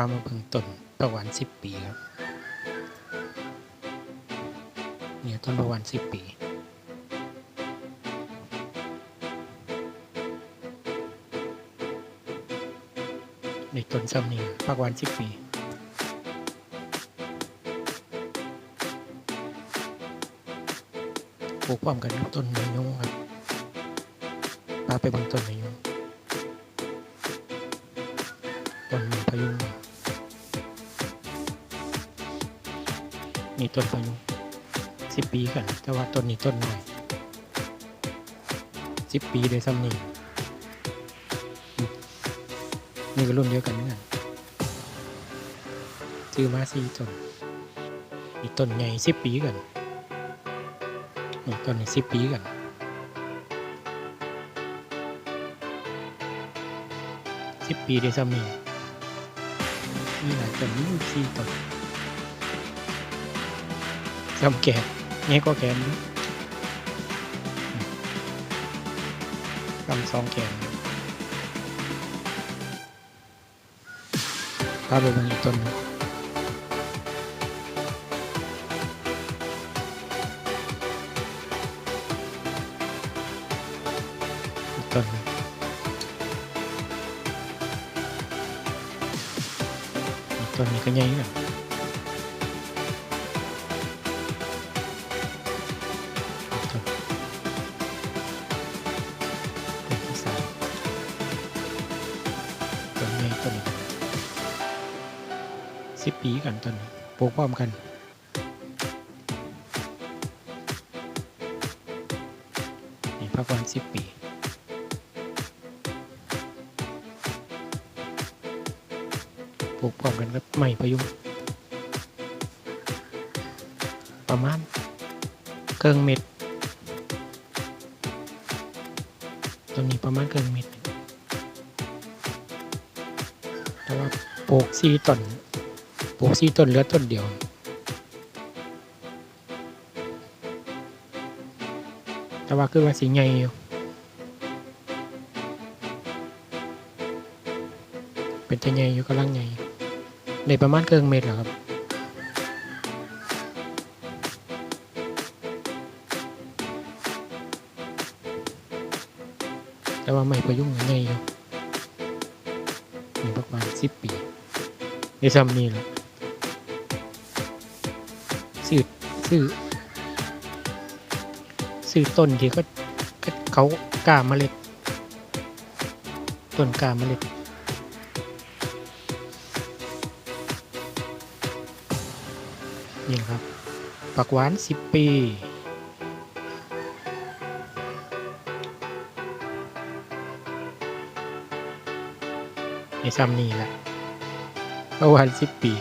ามาเบิ่งต้นประวันสิบปีครับเนี่ยต้นประวันสิบปีในต้นซ้ำนี่ประวันสิบปีปลูกพร้อมกันต้นไม้ยงครับพาไปเบิ่งต้นไม้ยงต้นม้พยุง นี่ต้นพะยุสิบปีกันแต่ว่าต้นนี้ต้นน้อยสิบปีเลยซ้ำนี่นี่ก็รุ่นเดียวกันเหมือนกันซื้อมาสี่ต้นอีกต้นใหญ่สิบปีกันนี่ต้นนี้สิบปีกันสิบปีได้ซ้ำนี่มีหลายต้นนี่สี่ต้น ซ้ำแก่แง่ก็แกนอยู่ซ้ำสองแกนพาไปบางอีกต้นนึงต้นนึงต้นนี้ก็ใหญ่เหมื สิบปีกันต้นนี้ปลูกพร้อมกันนี่พักวันสิบปีปลูกพร้อมกันกับไม้พยุงประมาณเกิงเม็ดตัวนี้ประมาณเกิงเม็ดแต่ว่าปลูกสี่ต้น ปลูกสี่ต้นเหลือต้นเดียวแต่ว่าคือว่าสีใหญ่อยู่เป็นแต่ใหญ่อยู่กำลังใหญ่อยู่ในประมาณครึ่งเมตรเหรอครับแต่ว่าไม่พยุงง่ายอยู่มีประมาณสิบปีในซ้ำนี่แหละ ซื้อซื้อซื้อต้นที่ก็ก็เขากล้าเมล็ด ต้นกล้าเมล็ดนี่ครับปักหวานสิบปีในซ้ำนี่แหละประวานสิบปี